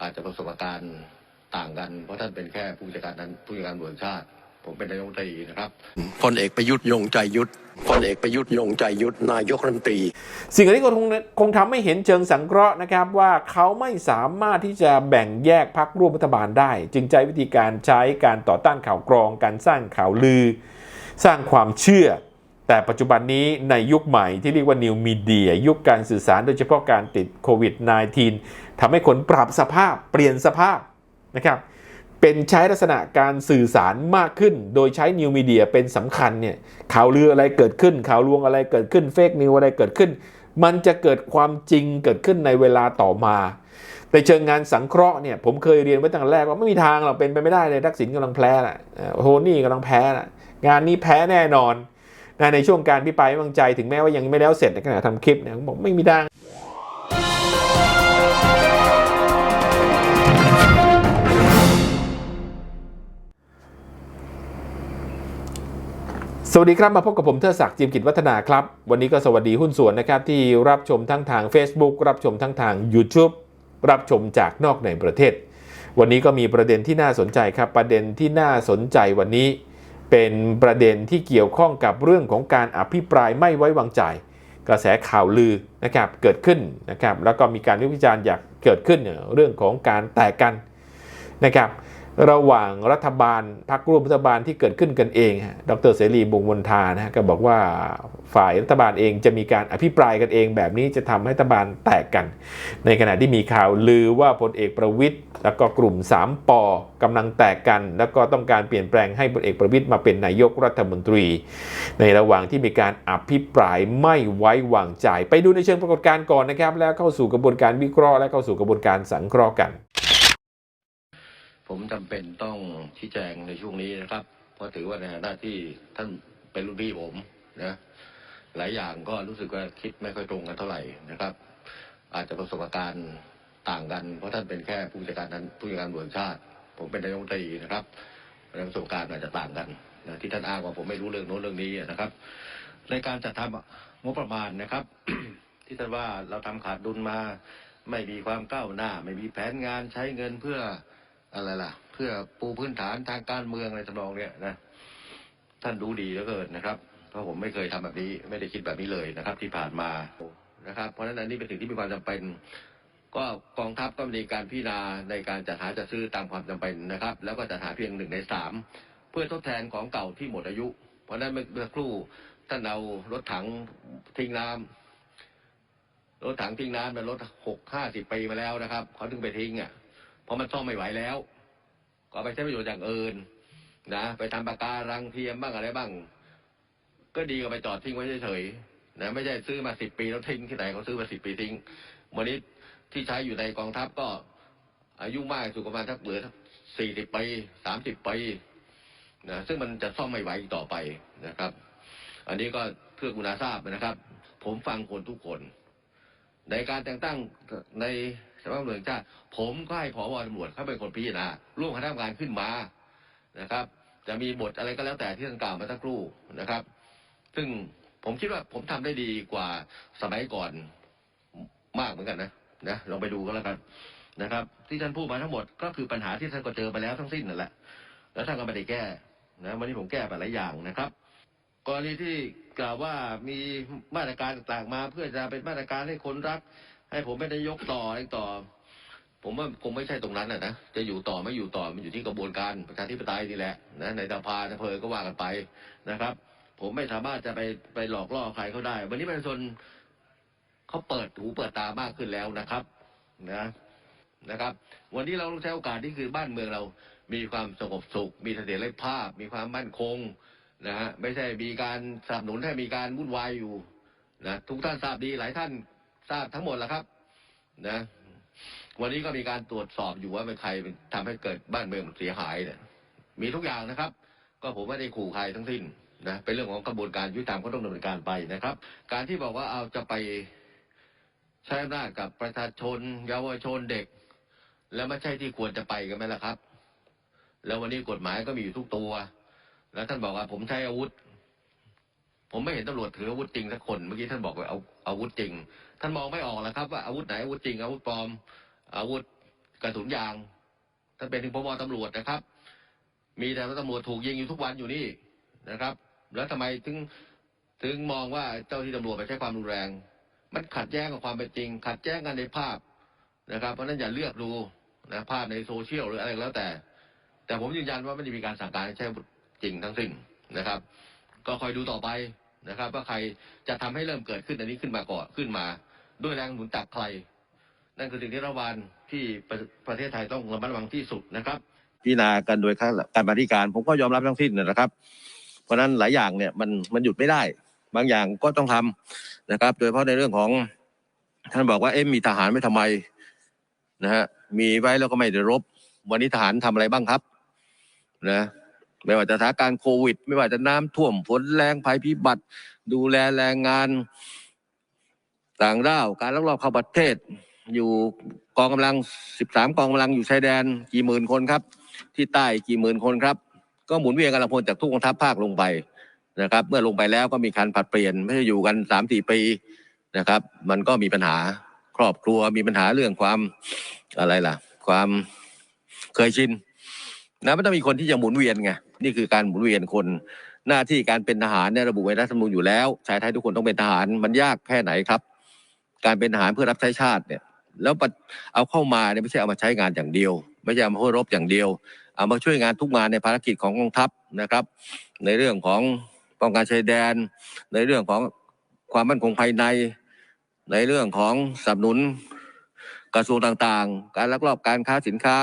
อาจจะประสบการณ์ต่างกันเพราะท่านเป็นแค่ผู้จัดการนั้นผู้จัดการตำรวจแห่งชาติ ผมเป็นนายกรัฐมนตรีนะครับพลเอกประยุทธ์ยงใจยุทธพลเอกประยุทธ์ยงใจยุทธนายกรัฐมนตรี สิ่งเหล่านี้ก็คงคงทำให้เห็นเชิงสังเคราะห์นะครับว่าเขาไม่สามารถที่จะแบ่งแยกพักร่วมรัฐบาลได้ จึงใช้วิธีการใช้การต่อต้านข่าวกรอง การสร้างข่าวลือ สร้างความเชื่อ แต่ปัจจุบันนี้ในยุคใหม่ที่เรียกว่า New Media ยุคการสื่อสารโดยเฉพาะการติดโควิด -19 ทำให้คนปรับสภาพเปลี่ยนสภาพนะครับเป็นใช้ลักษณะการสื่อสารมากขึ้น โดยใช้นิวมีเดียเป็นสำคัญเนี่ยข่าวลืออะไรเกิดขึ้น ข่าวลวงอะไรเกิดขึ้นเฟกนิวอะไรเกิดขึ้น มันจะเกิดความจริงเกิดขึ้นในเวลาต่อมาในเชิงงานสังเคราะห์เนี่ยผมเคยเรียนไว้ตั้งแต่แรกว่าไม่มีทางหรอกเป็นไปไม่ได้เลยทักษิณกำลังแพ้นะเอ่อโฮนี่กำลังแพ้น่ะงานนี้แพ้แน่นอน นะในช่วงการพิปรายไม่วางใจถึงแม้ว่ายังไม่แล้วเสร็จในขณะทำคลิปเนี่ยบอกไม่มีทางสวัสดีครับ มาพบกับผมเทอศักดิ์จิมกิจวัฒนาครับ วันนี้ก็สวัสดีหุ้นส่วนนะครับ ที่รับชมทั้งทาง Facebook รับชมทั้งทาง YouTube รับชมจากนอกในประเทศ วันนี้ก็มีประเด็นที่น่าสนใจครับ ประเด็นที่น่าสนใจวันนี้ เป็นประเด็นที่เกี่ยวข้องกับเรื่องของการอภิปรายไม่ไว้วางใจ กระแสข่าวลือนะครับเกิดขึ้นนะครับแล้วก็มีการวิพากษ์วิจารณ์อยากเกิดขึ้นเนี่ยเรื่องของการแตกกันนะครับ ระหว่างรัฐบาลพรรคร่วมรัฐบาลที่เกิดขึ้นกันเอง ดรเสรีบุงมนทานะก็บอกว่าฝ่ายรัฐบาลเองจะมีการอภิปรายกันเองแบบนี้จะทำให้รัฐบาลแตกกัน ในขณะที่มีข่าวลือว่าพลเอกประวิทย์แล้วก็กลุ่ม 3ปอกำลังแตกกัน แล้วก็ต้องการเปลี่ยนแปลงให้พลเอกประวิทย์มาเป็นนายกรัฐมนตรี ในระหว่างที่มีการอภิปรายไม่ไว้วางใจ ไปดูในเชิงปรากฏการณ์ก่อนนะครับ แล้วเข้าสู่กระบวนการวิเคราะห์และเข้าสู่กระบวนการสังเคราะห์กัน ผมจำเป็นต้องชี้แจงในช่วงนี้นะครับเพราะถือว่าในฐานะที่ท่านเป็นรุ่นพี่ผมนะหลายอย่างก็รู้สึกว่าคิดไม่ค่อยตรงกันเท่าไหร่นะครับ อาจจะประสบการณ์ต่างกัน เพราะท่านเป็นแค่ผู้จัดการนั้นผู้จัดการตำรวจแห่งชาติ ผมเป็นนายกรัฐมนตรีนะครับประสบการณ์อาจจะต่างกันนะที่ท่านอ้างว่าผมไม่รู้เรื่องโน้นเรื่องนี้นะครับ ในการจัดทำงบประมาณนะครับ ที่ท่านว่าเราทำขาดดุลมา ไม่มีความก้าวหน้า ไม่มีแผนงานใช้เงินเพื่อ อะไรล่ะ เพื่อปูพื้นฐานทางการเมืองอะไรทำนองเนี้ยนะท่านรู้ดีเหลือเกินนะครับ เพราะผมไม่เคยทำแบบนี้ ไม่ได้คิดแบบนี้เลยนะครับ ที่ผ่านมานะครับ เพราะฉะนั้นอันนี้เป็นสิ่งที่มีความจำเป็น ก็กองทัพก็มีการพิจารณาในการจัดหาจัดซื้อตามความจำเป็นนะครับ แล้วก็จัดหาเพียงหนึ่งในสามเพื่อทดแทนของเก่าที่หมดอายุ เพราะฉะนั้นเมื่อครู่ท่านเอารถถังทิ้งน้ำรถถังทิ้งน้ำเป็นรถหกห้าสิบปีมาแล้วนะครับเขาถึงไปทิ้งอะ เพราะมันซ่อมไม่ไหวแล้วก็เอาไปใช้ประโยชน์อย่างอื่นนะไปทำปากการังเทียมบ้างอะไรบ้าง ก็ดีกว่าไปจอดทิ้งไว้เฉยๆนะไม่ใช่ซื้อมาสิบปีแล้วทิ้งที่ไหนเขาซื้อมาสิบปีทิ้งวันนี้ที่ใช้อยู่ในกองทัพก็อายุมากสุดประมาณทักเหลือสี่สิบปีสามสิบปีนะซึ่งมันจะซ่อมไม่ไหวอีกต่อไปนะครับ อันนี้ก็เพื่อคุณาทราบนะครับ ผมฟังคนทุกคน ในการแต่งตั้งใน สำนักงานตำรวจแห่งชาติผมก็ให้ผบตำรวจเขาเป็นคนพิจารณาร่วมคณะทำงานขึ้นมานะครับจะมีบทอะไรก็แล้วแต่ที่ท่านกล่าวมาสักครู่นะครับ ซึ่งผมคิดว่าผมทำได้ดีกว่าสมัยก่อนมากเหมือนกันนะนะลองไปดูก็แล้วกันนะครับ ที่ท่านพูดมาทั้งหมดก็คือปัญหาที่ท่านก็เจอไปแล้วทั้งสิ้นนั่นแหละ แล้วท่านก็ไม่ได้แก้นะวันนี้ผมแก้ไปหลายอย่างนะครับกรณีที่กล่าวว่ามีมาตรการต่างๆมาเพื่อจะเป็นมาตรการให้คนรัก ให้ผมเป็นนายกต่ออะไรต่อ ผมว่าคงไม่ใช่ตรงนั้นนะจะอยู่ต่อไม่อยู่ต่อมันอยู่ที่กระบวนการประชาธิปไตยนี่แหละนะในสภาอำเพอก็ว่ากันไปนะครับ ผมไม่สามารถจะไปไปหลอกล่อใครเขาได้ วันนี้ประชาชนเขาเปิดหูเปิดตามากขึ้นแล้วนะครับ นะนะครับ วันนี้เราต้องใช้โอกาสที่คือบ้านเมืองเรามีความสงบสุข มีเสถียรภาพ มีความมั่นคงนะฮะไม่ใช่มีการสนับสนุนให้มีการวุ่นวายอยู่นะทุกท่านทราบดีหลายท่าน ทราบทั้งหมดแล้วครับนะวันนี้ก็มีการตรวจสอบอยู่ว่าเป็นใครทำให้เกิดบ้านเมืองเสียหายเนี่ยมีทุกอย่างนะครับ ก็ผมไม่ได้ขู่ใครทั้งสิ้นนะเป็นเรื่องของกระบวนการยุติธรรมก็ต้องดำเนินการไปนะครับ การที่บอกว่าเอาจะไปใช้อำนาจกับประชาชน เยาวชนเด็ก แล้วไม่ใช่ที่ควรจะไปกันไหมล่ะครับ แล้ววันนี้กฎหมายก็มีอยู่ทุกตัว แล้วท่านบอกว่าผมใช้อาวุธ ผมไม่เห็นตำรวจถืออาวุธจริงสักคน เมื่อกี้ท่านบอกว่าเอาอาวุธจริง ท่านมองไม่ออกแล้วครับว่าอาวุธไหนอาวุธจริงอาวุธปลอมอาวุธกระสุนยางท่านเป็นถึงพบตำรวจนะครับ มีแต่ว่าตำรวจถูกยิงอยู่ทุกวันอยู่นี่นะครับ แล้วทำไมถึงถึงมองว่าเจ้าที่ตำรวจไปใช้ความรุนแรง มันขัดแย้งกับความเป็นจริง ขัดแย้งกันในภาพนะครับเพราะฉะนั้นอย่าเลือกดูนะภาพในโซเชียลหรืออะไรแล้วแต่ แต่ผมยืนยันว่าไม่ได้มีการสั่งการใช้จริงทั้งสิ้นนะครับ ก็คอยดูต่อไป นะครับว่าใครจะทำให้เริ่มเกิดขึ้นอันนี้ขึ้นมาก่อนขึ้นมา ด้วยแรงหนุนจากใคร นั่นคือสิ่งที่รัฐบาลที่ประประเทศไทยต้องระมัดระวังที่สุดนะครับพิจารณากันโดยการบริการผมก็ยอมรับทั้งสิ้นนะครับ เพราะฉะนั้นหลายอย่างเนี่ยมันมันหยุดไม่ได้ บางอย่างก็ต้องทำนะครับ โดยเฉพาะในเรื่องของท่านบอกว่าเอ๊ะมีทหารไม่ทำไมนะฮะมีไว้แล้วก็ไม่ได้รบ วันนี้ทหารทำอะไรบ้างครับนะ ไม่ว่าจะสถานการณ์โควิด ไม่ว่าจะน้ำท่วมฝนแรงภัยพิบัติ ดูแลแรงงาน ต่างด้าวการลักลอบเข้าประเทศ อยู่กองกำลัง 13 กองกำลังอยู่ชายแดนกี่หมื่นคนครับ ที่ใต้กี่หมื่นคนครับ ก็หมุนเวียนกำลังพลจากทุกกองทัพภาคลงไปนะครับ เมื่อลงไปแล้วก็มีการผัดเปลี่ยนไม่ใช่อยู่กันสามสี่ปีนะครับ มันก็มีปัญหาครอบครัวมีปัญหาเรื่องความอะไรล่ะ ความเคยชินนะมันต้องมีคนที่จะหมุนเวียนไง นี่คือการหมุนเวียนคนหน้าที่การเป็นทหารเนี่ยระบุไว้ในรัฐธรรมนูญอยู่แล้วชายไทยทุกคนต้องเป็นทหารมันยากแค่ไหนครับ การเป็นทหารเพื่อรับใช้ชาติเนี่ย แล้วเอาเข้ามาเนี่ยไม่ใช่เอามาใช้งานอย่างเดียว ไม่ใช่เอามาเพื่อรบอย่างเดียว เอามาช่วยงานทุกงานในภารกิจของกองทัพนะครับ ในเรื่องของป้องกันชายแดน ในเรื่องของความมั่นคงภายใน ในเรื่องของสนับสนุนกระทรวงต่างๆ การลักลอบการค้าสินค้า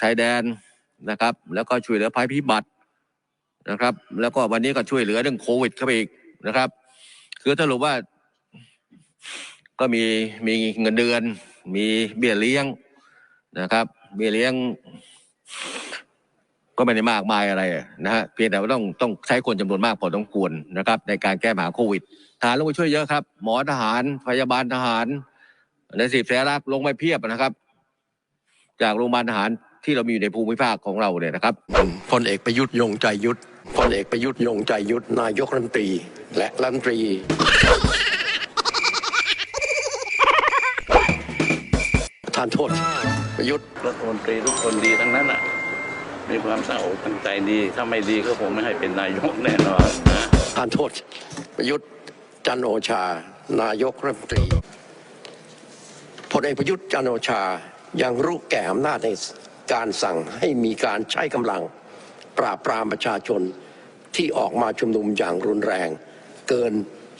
ชายแดน นะครับ แล้วก็ช่วยเหลือภัยพิบัตินะครับ แล้วก็วันนี้ก็ช่วยเหลือเรื่องโควิดเข้าไปอีกนะครับ คือสรุปว่าก็มีมีเงินเดือน มีเบี้ยเลี้ยงนะครับ เบี้ยเลี้ยง ก็ไม่ได้มากมายอะไรนะฮะเพียงแต่ว่าต้องต้องใช้คนจำนวนมากพอต้องควรนะครับ ในการแก้ปัญหาโควิดทหารลงไปช่วยเยอะครับ หมอทหารพยาบาลทหารในสิบแสรักลงไปเพียบนะครับ จากโรงพยาบาลทหาร ที่เรามีอยู่ในภูมิภาคของเราเนี่ยนะครับพลเอกประยุทธ์ยงใจยุทธพลเอกประยุทธ์ยงใจยุทธนายกรัฐมนตรี และรัฐมนตรีทานโทษประยุทธ์รัฐมนตรีทุกคนดีทั้งนั้นอะมีความตั้งอกตั้งใจดี ถ้าไม่ดีก็คงไม่ให้เป็นนายกแน่นอนนะทานโทษประยุทธ์จันโอชา นายกรัฐมนตรีพลเอกประยุทธ์จันโอชายังรู้แก่อำนาจใน การสั่งให้มีการใช้กำลัง ปราบปรามประชาชนที่ออกมาชุมนุมอย่างรุนแรง เกิน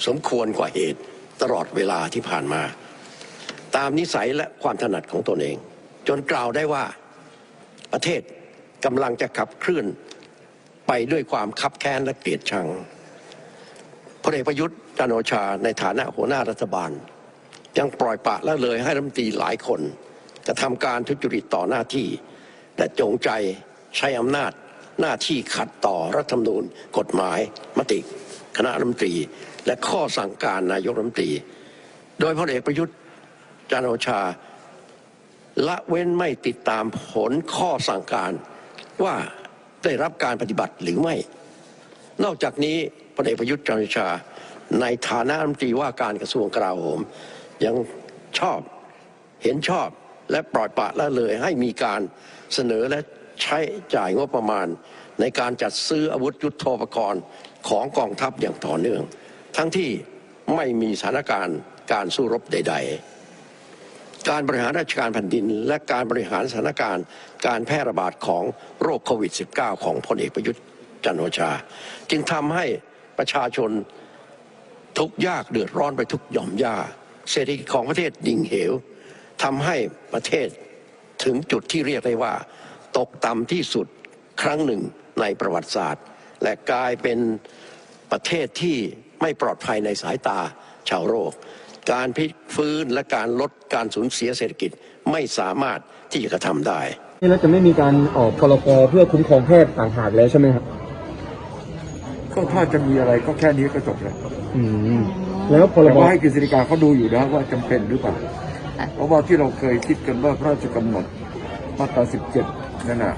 สมควรกว่าเหตุตลอดเวลาที่ผ่านมา ตามนิสัยและความถนัดของตนเอง จนกล่าวได้ว่าประเทศกำลังจะขับเคลื่อนไปด้วยความคับแค้นและเกลียดชังพลเอกประยุทธ์จันโอชาในฐานะหัวหน้ารัฐบาล ยังปล่อยปะละเลยให้รัฐมนตรีหลายคนกระทำการทุจริตต่อหน้าที่ และจงใจใช้อำนาจหน้าที่ขัดต่อรัฐธรรมนูญ กฎหมายมติ คณะรัฐมนตรี และข้อสั่งการนายกรัฐมนตรี โดยพลเอกประยุทธ์จันโอชา ละเว้นไม่ติดตามผลข้อสั่งการว่าได้รับการปฏิบัติหรือไม่ นอกจากนี้พลเอกประยุทธ์จันโอชา ในฐานะรัฐมนตรีว่าการกระทรวงกลาโหม ยังชอบเห็นชอบและปล่อยปละละเลยให้มีการ เสนอและใช้จ่ายงบประมาณ ในการจัดซื้ออาวุธยุทโธปกรณ์ของกองทัพอย่างต่อเนื่อง ทั้งที่ไม่มีสถานการณ์การสู้รบใด ๆ การบริหารราชการแผ่นดิน และการบริหารสถานการณ์การแพร่ระบาดของโรคโควิด -19 ของพลเอกประยุทธ์จันโอชา จึงทำให้ประชาชนทุกยากเดือดร้อนไปทุกหย่อมย่าเศรษฐกิจของประเทศดิ่งเหวทำให้ประเทศ ถึงจุดที่เรียกได้ว่า ตกต่ำที่สุดครั้งหนึ่งในประวัติศาสตร์ และกลายเป็นประเทศที่ไม่ปลอดภัยในสายตาชาวโลกการพลิกฟื้นและการลดการสูญเสียเศรษฐกิจไม่สามารถที่จะกระทำได้นี่แล้วจะไม่มีการออกพรกเพื่อคุ้มครองแพทย์ต่างหากแล้วใช่ไหมครับก็ถ้าจะมีอะไรก็แค่นี้ก็จบแล้วอืมแล้วพรแต่บว่าให้กฤษฎีกาเขาดูอยู่นะว่าจำเป็นหรือเปล่าเพราะว่าที่เราเคยคิดกันว่าพระราชกำหนด มาตรา17นั่นน่ะ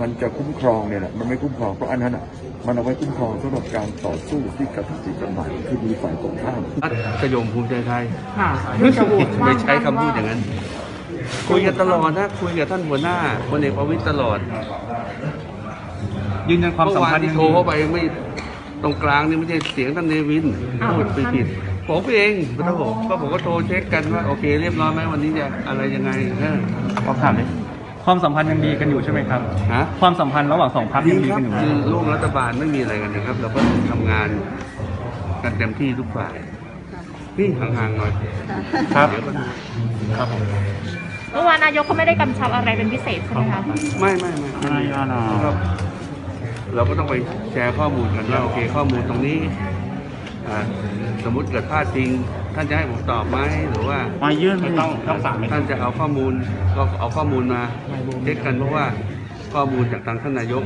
มันจะคุ้มครองเนี่ยแหละมันไม่คุ้มครองเพราะอันนั้นอะมันเอาไว้คุ้มครองสำหรับการต่อสู้ที่กระทำผิดกฎหมายคือมีฝ่ายตรงข้ามขยมภูมิใจไทยค่ะที่จะโหวตไม่ใช้คำพูดอย่างนั้น คุยกันตลอดนะคุยกับท่านหัวหน้าพลเอกประวิตรตลอด ยืนยันความเมื่สัอมวาพันนธ์ที่ยังโทรดีเข้าไปไม่ตรงกลางนี่ไม่ใช่เสียงท่านเนวินพูดไปผิดผมเองพระผมก็ผมก็โทรเช็คกันว่าโอเคเรียบร้อยไหมวันนี้จะอะไรยังไงเออขอถามเลย ความสัมพันธ์ยังดีกันอยู่ใช่ไหมครับ ฮะ ความสัมพันธ์ระหว่างสองพรรคดียังดีครักับนอยู่ไหมคือร่วมรัฐบาลไม่มีอะไรกันนะครับ เราก็ทำงานกันเต็มที่ทุกฝ่าย นี่ห่างๆหน่อยครับ เดี๋ยวก็ครับผมเมื่อวานนายกก็ไม่ได้กำชับอะไรเป็นพิเศษใช่ไหมคะไม่ไม่ไม่ไม่อ่านะก็เราก็ต้องไปแชร์ข้อมูลกันว่าโอเค ข้อมูลตรงนี้อ่าส มมุติเกิดพลาดจริง ท่านจะให้ผมตอบไหมหรือว่ามายื่นไม่ต้องต้องสั่งไหมท่านจะเอาข้อมูลก็เอาข้อมูลมาเช็คกันเพราะว่าข้อมูลจากทางท่านนายก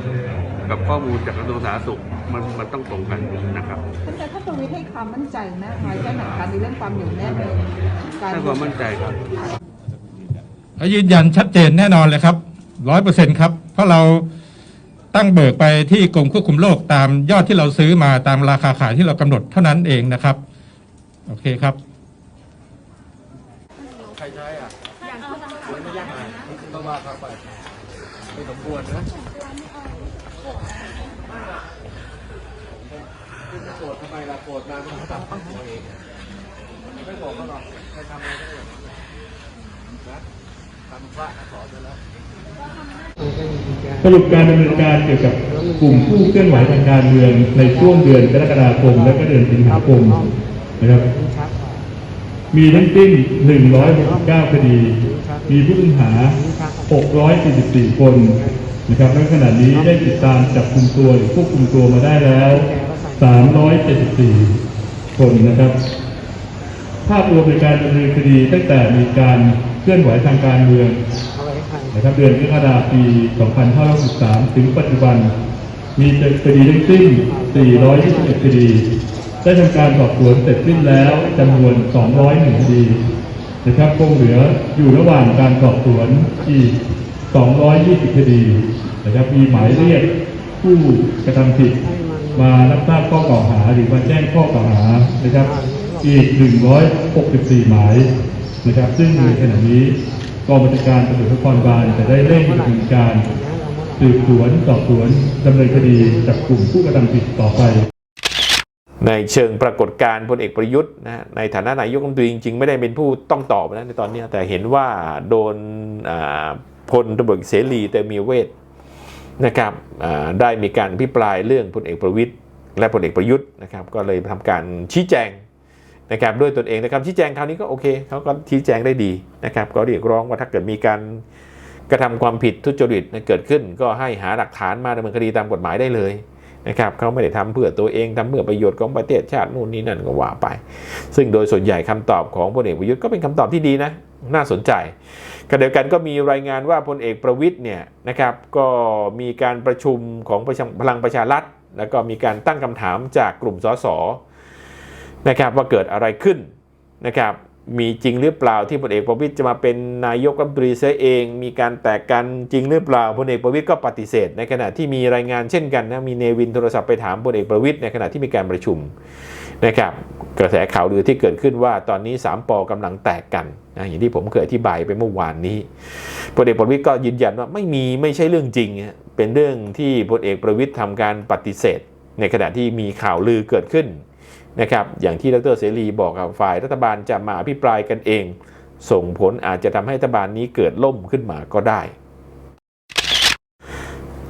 กับข้อมูลจากกระทรวงสาธารณสุขมันมันต้องตรงกันนะครับท่านท่านประวิทย์ให้ความมั่นใจมากน้อยแค่ไหนคะในเรื่องความเหนียวแน่นในการให้ความมั่นใจครับและยืนยันชัดเจนแน่นอนเลยครับร้อยเปอร์เซ็นครับ เพราะเราตั้งเบิกไปที่กรมควบคุมโรคตามยอดที่เราซื้อมาตามราคาขายที่เรากำหนดเท่านั้นเองนะครับ โอเคครับใครใช้อะไม่ยากอะต้องว่าเข้าไปไม่สมควรนะโกรธทำไมล่ะโกรธมาไม่ต้องตัดตัวเองไม่โกรธเขาหรอกใครทำอะไรก็ได้นะทำพระสอนไปแล้วสรุปการดำเนินการเกี่ยวกับกลุ่มผู้เคลื่อนไหวทางการเมืองในช่วงเดือนกรกฎาคมและก็เดือนสิงหาคม นะครับ มีทั้งสิ้น 169 คดี มีผู้ต้องหา 644 คนนะครับและขณะนี้ได้ติดตามจับกลุ่มตัวหรือควบคุมตัวมาได้แล้ว 374 คนนะครับ ภาพรวมในการดำเนินคดีตั้งแต่มีการเคลื่อนไหวทางการเมืองนะครับเดือนกรกฎาคมปี 2563 ถึงปัจจุบัน มีคดีทั้งสิ้น 421 คดี ได้ทำการสอบสวนเสร็จสิ้นแล้วจำนวน 201คดีนะครับคงเหลืออยู่ระหว่างการสอบสวนอีก 220 คดีนะครับมีหมายเรียกผู้กระทำผิดมารับทราบข้อกล่าวหาหรือมาแจ้งข้อกล่าวหานะครับ อีก 164 หมายนะครับ ซึ่งในขณะนี้กองบัญชาการตำรวจนครบาลจะได้เร่งดำเนินการสืบสวนสอบสวนดำเนินคดีจับกลุ่มผู้กระทำผิดต่อไป ในเชิงปรากฏการณ์พลเอกประยุทธ์นะในฐานะนายกรัฐมนตรีจริงๆ ไม่ได้เป็นผู้ต้องตอบนะในตอนนี้แต่เห็นว่าโดนพลตำรวจเสรีเตมีเวทนะครับได้มีการพิปรายเรื่องพลเอกประวิทย์และพลเอกประยุทธ์นะครับก็เลยทำการชี้แจงนะครับด้วยตนเองนะครับชี้แจงคราวนี้ก็โอเคเขาก็ชี้แจงได้ดีนะครับก็เรียกร้องว่าถ้าเกิดมีการกระทำความผิดทุจริตเกิดขึ้น ก็ให้หาหลักฐานมาดำเนินคดีตามกฎหมายได้เลย นะครับเขาไม่ได้ทำเพื่อตัวเองทำเพื่อประโยชน์ของประเทศชาตินู่นนี่นั่นก็ว่าไป ซึ่งโดยส่วนใหญ่คำตอบของพลเอกประยุทธ์ก็เป็นคำตอบที่ดีนะน่าสนใจขณะเดียวกันก็มีรายงานว่าพลเอกประวิทย์เนี่ยนะครับก็มีการประชุมของพลังประชารัฐ แล้วก็มีการตั้งคำถามจากกลุ่มสสนะครับว่าเกิดอะไรขึ้นนะครับ มีจริงหรือเปล่าที่พลเอกประวิทย์จะมาเป็นนายกรัฐมนตรีเสียเอง มีการแตกกันจริงหรือเปล่าพลเอกประวิทย์ก็ปฏิเสธ ในขณะที่มีรายงานเช่นกันนะมีเนวินโทรศัพท์ไปถามพลเอกประวิทย์ในขณะที่มีการประชุมนะครับกระแสข่าวลือที่เกิดขึ้นว่าตอนนี้สามปอกำลังแตกกันนะอย่างที่ผมเคยอธิบายไปเมื่อวานนี้พลเอกประวิทย์ก็ยืนยันว่าไม่มีไม่ใช่เรื่องจริง เป็นเรื่องที่พลเอกประวิทย์ทำการปฏิเสธ ในขณะที่มีข่าวลือเกิดขึ้น นะครับอย่างที่ดรเสรีบอกครับฝ่ายรัฐบาลจะมาอภิปรายกันเอง ส่งผลอาจจะทำให้รัฐบาลนี้เกิดล่มขึ้นมาก็ได้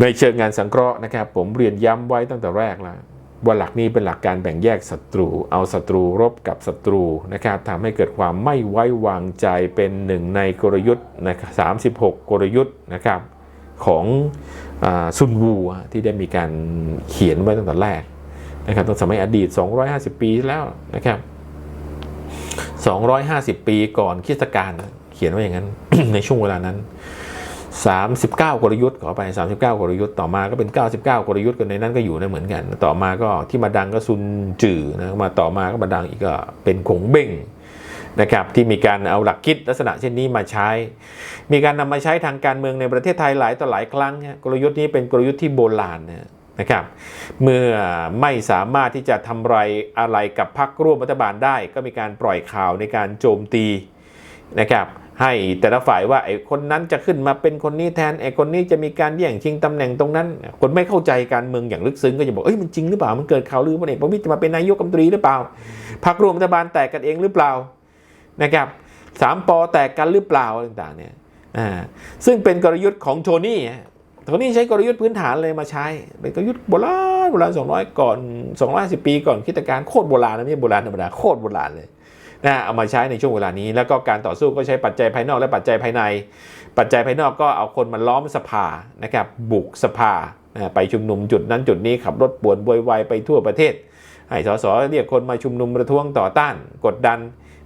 ในเชิงงานสังเคราะห์นะครับ ผมเรียนย้ำไว้ตั้งแต่แรกแล้วว่าหลักนี้เป็นหลักการแบ่งแยกศัตรู เอาศัตรูรบกับศัตรูนะครับทำให้เกิดความไม่ไว้วางใจเป็นหนึ่งในกลยุทธ์นะครับ36กลยุทธ์นะครับของซุนวูที่ได้มีการเขียนไว้ตั้งแต่แรก นะครับตั้งสมัยอดีต 250 ปีแล้วนะครับ 250 ปีก่อนคริสตกาลเขียนไว้อย่างนั้น ในช่วงเวลานั้น 39 กลยุทธ์ขอไป 39 กลยุทธ์ต่อมาก็เป็น 99 กลยุทธ์กันในนั้นก็อยู่นะเหมือนกัน ต่อมาก็ที่มาดังก็ซุนจื่อนะมาต่อมาก็มาดังอีกก็เป็นขงเบ้งนะครับที่มีการเอาหลักคิดลักษณะเช่นนี้มาใช้ มีการนำมาใช้ทางการเมืองในประเทศไทยหลายต่อหลายครั้งนะกลยุทธ์นี้เป็นกลยุทธ์ที่โบราณนะ นะครับเมื่อไม่สามารถที่จะทำไรอะไรกับพรรคร่วมรัฐบาลได้ ก็มีการปล่อยข่าวในการโจมตีนะครับให้แต่ละฝ่ายว่าไอ้คนนั้นจะขึ้นมาเป็นคนนี้แทนไอ้คนนี้จะมีการแย่งชิงตำแหน่งตรงนั้น คนไม่เข้าใจการเมืองอย่างลึกซึ้งก็จะบอกเอ้ยมันจริงหรือเปล่ามันเกิดข่าวลือว่าเอกประวิตรจะมาเป็นนายกรัฐมนตรีหรือเปล่าพรรครวมรัฐบาลแตกกันเองหรือเปล่านะครับสามปอแตกกันหรือเปล่าอะไรต่างๆเนี่ยอ่าซึ่งเป็นกลยุทธ์ของโทนี่ ฮะโทนี่ใช้กลยุทธ์พื้นฐานเลยมาใช้เป็นกลยุทธ์โบราณโบราณ200ก่อน250ปีก่อนคิดการโคตรโบราณนะไม่ใช่โบราณธรรมดาโคตรโบราณเลยนะเอามาใช้ในช่วงเวลานี้ แล้วก็การต่อสู้ก็ใช้ปัจจัยภายนอกและปัจจัยภายใน ปัจจัยภายนอกก็เอาคนมาล้อมสภานะครับบุกสภานะไปชุมนุมจุดนั้นจุดนี้ขับรถป่วนบวยวายไปทั่วประเทศให้สสเรียกคนมาชุมนุมประท้วงต่อต้านกดดัน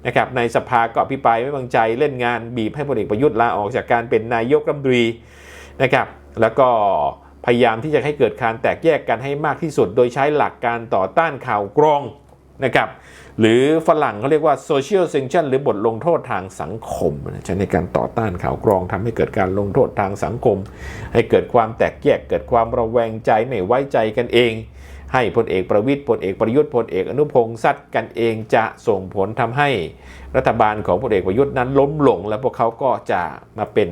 นะครับในสภาก็อภิปรายไม่วางใจเล่นงานบีบให้พลเอกประยุทธ์ลาออกจากการเป็นนายกรัฐมนตรีนะครับ แล้วก็พยายามที่จะให้เกิดการแตกแยกกันให้มากที่สุด โดยใช้หลักการต่อต้านข่าวกรองนะครับหรือฝรั่งเขาเรียกว่า social sanction หรือบทลงโทษทางสังคมใช้ในการต่อต้านข่าวกรองทำให้เกิดการลงโทษทางสังคม ให้เกิดความแตกแยกเกิดความระแวงใจไม่ไว้ใจกันเอง ให้พลเอกประวิตยพลเอกประยุทธ์พลเอกอนุพงศ์ซัดกันเองจะส่งผลทำให้รัฐบาลของพลเอกประยุทธ์นั้นล้มลง แล้วพวกเขาก็จะมาเป็น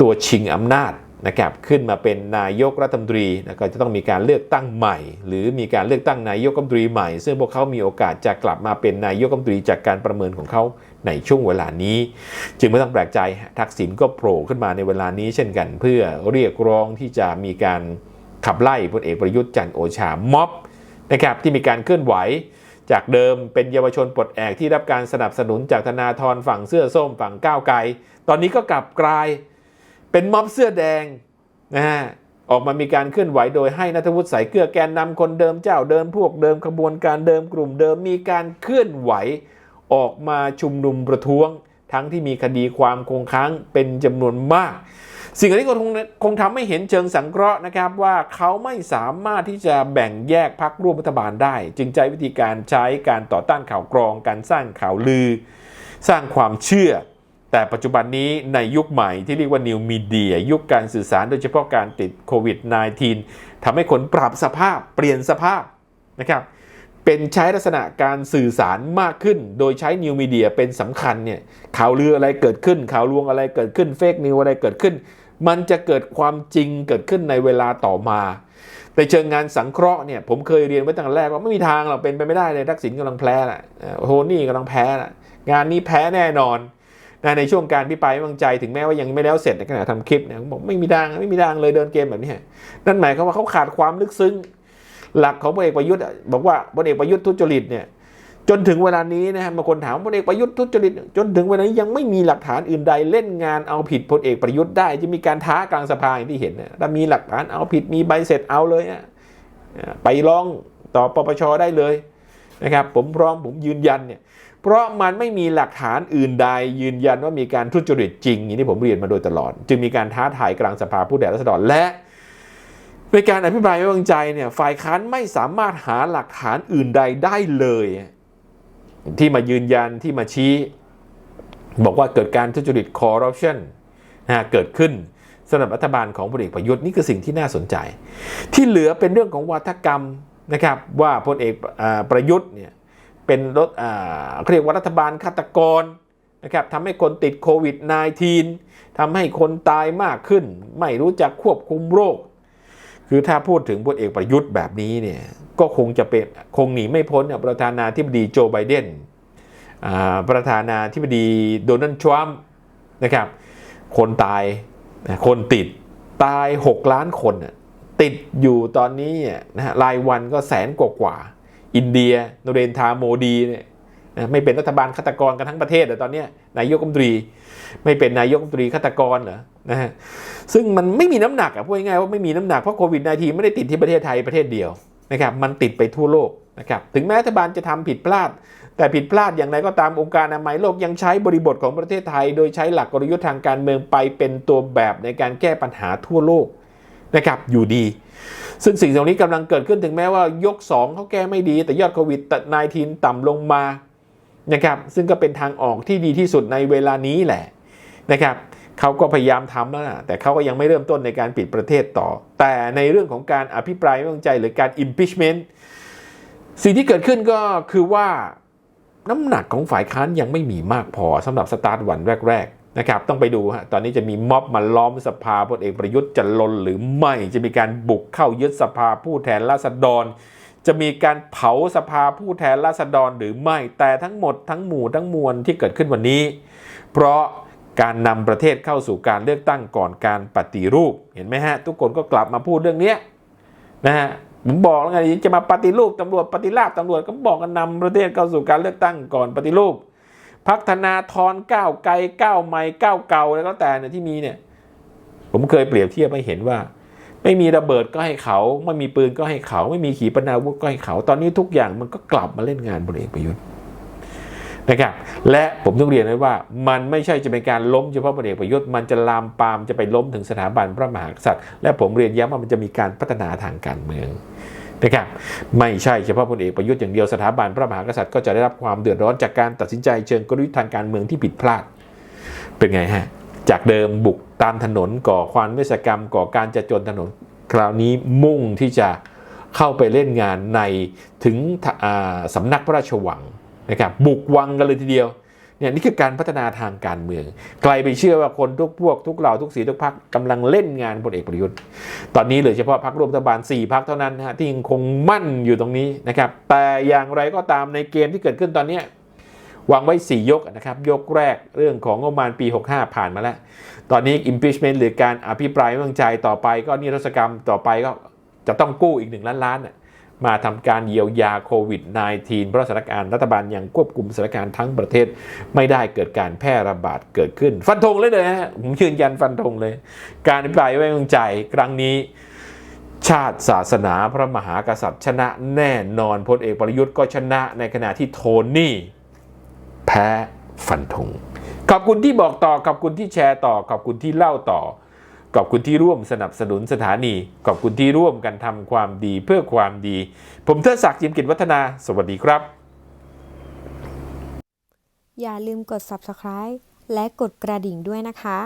ตัวชิงอำนาจ นะครับขึ้นมาเป็นนายกรัฐมนตรีก็จะต้องมีการเลือกตั้งใหม่ หรือมีการเลือกตั้งนายกรัฐมนตรีใหม่ ซึ่งพวกเขามีโอกาสจะกลับมาเป็นนายกรัฐมนตรีจากการประเมินของเขาในช่วงเวลานี้ จึงไม่ต้องแปลกใจทักษิณก็โผล่ขึ้นมาในเวลานี้เช่นกัน เพื่อเรียกร้องที่จะมีการขับไล่พลเอกประยุทธ์จันโอชาม็อบนะครับที่มีการเคลื่อนไหวจากเดิมเป็นเยาวชนปลดแอกที่รับการสนับสนุนจากธนาธรฝั่งเสื้อส้มฝั่งก้าวไกลตอนนี้ก็กลับกลาย เป็นม็อบเสื้อแดงนะฮะออกมามีการเคลื่อนไหวโดยให้นัทวุฒิใส่เกลือแกนนำคนเดิมเจ้าเดิมพวกเดิมขบวนการเดิมกลุ่มเดิมมีการเคลื่อนไหว ออกมาชุมนุมประท้วง ทั้งที่มีคดีความคงค้างเป็นจำนวนมาก สิ่งเหล่านี้ก็คงคงทำให้เห็นเชิงสังเคราะห์นะครับว่าเขาไม่สามารถที่จะแบ่งแยกพักร่วมรัฐบาลได้ จึงใช้วิธีการใช้การต่อต้านข่าวกรอง การสร้างข่าวลือ สร้างความเชื่อ แต่ปัจจุบันนี้ในยุคใหม่ที่เรียกว่า New Media ยุคการสื่อสารโดยเฉพาะการติดโควิด -19 ทำให้คนปรับสภาพเปลี่ยนสภาพนะครับเป็นใช้ลักษณะการสื่อสารมากขึ้น โดยใช้นิวมีเดียเป็นสำคัญเนี่ยข่าวลืออะไรเกิดขึ้น ข่าวลวงอะไรเกิดขึ้นเฟกนิวอะไรเกิดขึ้น มันจะเกิดความจริงเกิดขึ้นในเวลาต่อมาในเชิงงานสังเคราะห์เนี่ยผมเคยเรียนไว้ตั้งแต่แรกว่าไม่มีทางหรอกเป็นไปไม่ได้เลยทักษิณกำลังแพ้แหละโทนี่กำลังแพ้ละงานนี้แพ้แน่นอน นะในช่วงการพิปรายไม่วางใจถึงแม้ว่ายังไม่แล้วเสร็จในขณะทำคลิปเนี่ยบอกไม่มีทางไม่มีทางเลยเดินเกมแบบนี้นั่นหมายความว่าเขาขาดความลึกซึ้ง หลักของพลเอกประยุทธ์บอกว่าพลเอกประยุทธ์ทุจริตเนี่ยจนถึงเวลานี้นะฮะบางคนถามพลเอกประยุทธ์ทุจริตจนถึงเวลานี้ยังไม่มีหลักฐานอื่นใดเล่นงานเอาผิดพลเอกประยุทธ์ได้จะมีการท้ากลางสภาอย่างที่เห็นนะถ้ามีหลักฐานเอาผิดมีใบเสร็จเอาเลยอะไปร้องต่อปปชได้เลยนะครับผมพร้อมผมยืนยันเนี่ย เพราะมันไม่มีหลักฐานอื่นใดยืนยันว่ามีการทุจริตจริงอย่างที่ผมเรียนมาโดยตลอด จึงมีการท้าทายกลางสภาผู้แทนราษฎรและในการอภิปรายไม่วางใจเนี่ยฝ่ายค้านไม่สามารถหาหลักฐานอื่นใดได้เลย ที่มายืนยันที่มาชี้ บอกว่าเกิดการทุจริตคอร์รัปชันนะเกิดขึ้นสำหรับรัฐบาลของพลเอกประยุทธ์นี่คือสิ่งที่น่าสนใจ ที่เหลือเป็นเรื่องของวัฒกรรมนะครับว่าพลเอกอประยุทธ์เนี่ย เป็นรถเขาเรียกว่ารัฐบาลฆาตกรนะครับทำให้คนติดโควิด -19 ทำให้คนตายมากขึ้น ไม่รู้จักควบคุมโรค คือถ้าพูดถึงพลเอกประยุทธ์แบบนี้เนี่ยก็คงจะเป็นคงหนีไม่พ้นประธานาธิบดีโจไบเดนประธานาธิบดีโดนัลด์ทรัมป์นะครับคนตายคนติดตาย 6 ล้านคนติดอยู่ตอนนี้นะฮะรายวันก็แสนกว่ากว่า อินเดียนเรนทาโมดีเนี่ยไม่เป็นรัฐบาลฆาตกรกันทั้งประเทศแต่ตอนนี้นายกรัฐมนตรี ไม่เป็นนายกรัฐมนตรีฆาตกรเหรอนะฮะซึ่งมันไม่มีน้ำหนักอะพูดง่ายๆว่าไม่มีน้ำหนักเพราะโควิด -19 ไม่ได้ติดที่ประเทศไทยประเทศเดียวนะครับมันติดไปทั่วโลกนะครับถึงแม้รัฐบาลจะทำผิดพลาด แต่ผิดพลาดอย่างไรก็ตามองค์การอนามัยโลกยังใช้บริบทของประเทศไทย โดยใช้หลักกลยุทธ์ทางการเมืองไปเป็นตัวแบบในการแก้ปัญหาทั่วโลกนะครับอยู่ดี ซึ่งสิ่งเหล่านี้กำลังเกิดขึ้นถึงแม้ว่ายก 2เขาแก้ไม่ดี แต่ยอดโควิด -19 ต่ำลงมานะครับซึ่งก็เป็นทางออกที่ดีที่สุดในเวลานี้แหละนะครับเขาก็พยายามทำแล้วนะแต่เขาก็ยังไม่เริ่มต้นในการปิดประเทศต่อ แต่ในเรื่องของการอภิปรายไม่วางใจหรือการ impeachment สิ่งที่เกิดขึ้นก็คือว่าน้ำหนักของฝ่ายค้านยังไม่มีมากพอสำหรับสตาร์ทวันแรก นะครับต้องไปดูฮะตอนนี้จะมีม็อบมาล้อมสภาพลเอกประยุทธ์จะลนหรือไม่จะมีการบุกเข้ายึดสภาผู้แทนราษฎร จะมีการเผาสภาผู้แทนราษฎรหรือไม่แต่ทั้งหมดทั้งหมู่ทั้งมวลที่เกิดขึ้นวันนี้ เพราะการนำประเทศเข้าสู่การเลือกตั้งก่อนการปฏิรูปเห็นไหมฮะทุกคนก็กลับมาพูดเรื่องนี้นะฮะผมบอกแล้วไงจะมาปฏิรูปตำรวจปฏิราบตำรวจก็บอกกันนำประเทศเข้าสู่การเลือกตั้งก่อนปฏิรูป พักธนาธรก้าวไกลก้าวใหม่ก้าวเก่าแล้วก็แต่เนี่ยที่มีเนี่ย ผมเคยเปรียบเทียบให้เห็นว่า ไม่มีระเบิดก็ให้เขาไม่มีปืนก็ให้เขา ไม่มีขีปนาวุธก็ให้เขา ตอนนี้ทุกอย่างมันก็กลับมาเล่นงานพลเอกประยุทธ์นะครับและผมต้องเรียนไว้ว่า มันไม่ใช่จะเป็นการล้มเฉพาะพลเอกประยุทธ์มันจะลามปามจะไปล้มถึงสถาบันพระมหากษัตริย์ และผมเรียนย้ำว่ามันจะมีการพัฒนาทางการเมือง นะครับไม่ใช่เฉพาะพลเอกประยุทธ์อย่างเดียวสถาบันพระมหากษัตริย์ก็จะได้รับความเดือดร้อนจากการตัดสินใจเชิงกลยุทธ์ทางการเมืองที่ผิดพลาด เป็นไงฮะจากเดิมบุกตามถนนก่อความวิศกรรม ก่อการจัดจนถนน คราวนี้มุ่งที่จะเข้าไปเล่นงานในถึงสำนักพระราชวังนะครับบุกวังกันเลยทีเดียว เนี่ยนี่คือการพัฒนาทางการเมือง ใครไปเชื่อว่าคนทุกพวกทุกเหล่าทุกสีทุกพักกำลังเล่นงานพลเอกประยุทธ์ ตอนนี้เหลือเฉพาะพักร่วมรัฐบาล 4พักเท่านั้นนะฮะที่ยังคงมั่นอยู่ตรงนี้นะครับ แต่อย่างไรก็ตามในเกมที่เกิดขึ้นตอนนี้วางไว้ 4 ยกนะครับ ยกแรกเรื่องของงบประมาณปี 65 ผ่านมาแล้ว ตอนนี้ impeachment หรือการอภิปรายไม่วางใจต่อไป ก็นิรโทษกรรมต่อไปก็จะต้องกู้อีก1ล้านล้านน่ะ มาทำการเยียวยาโควิด -19 เพราะสถานการณ์รัฐบาลยังควบคุมสถานการณ์ทั้งประเทศไม่ได้เกิดการแพร่ระบาดเกิดขึ้น ฟันธงเลยนะฮะผมยืนยันฟันธงเลย การอภิปรายไม่ไว้วางใจครั้งนี้ ชาติศาสนาพระมหากษัตริย์ชนะแน่นอนพลเอกประยุทธ์ก็ชนะในขณะที่โทนี่ แพ้ฟันธงขอบคุณที่บอกต่อขอบคุณที่แชร์ต่อขอบคุณที่เล่าต่อ ขอบคุณที่ร่วมสนับสนุนสถานี ขอบคุณที่ร่วมกันทำความดีเพื่อความดี ผมเทิดศักดิ์จิมกิจวัฒนา สวัสดีครับ อย่าลืมกด subscribe และกดกระดิ่งด้วยนะคะ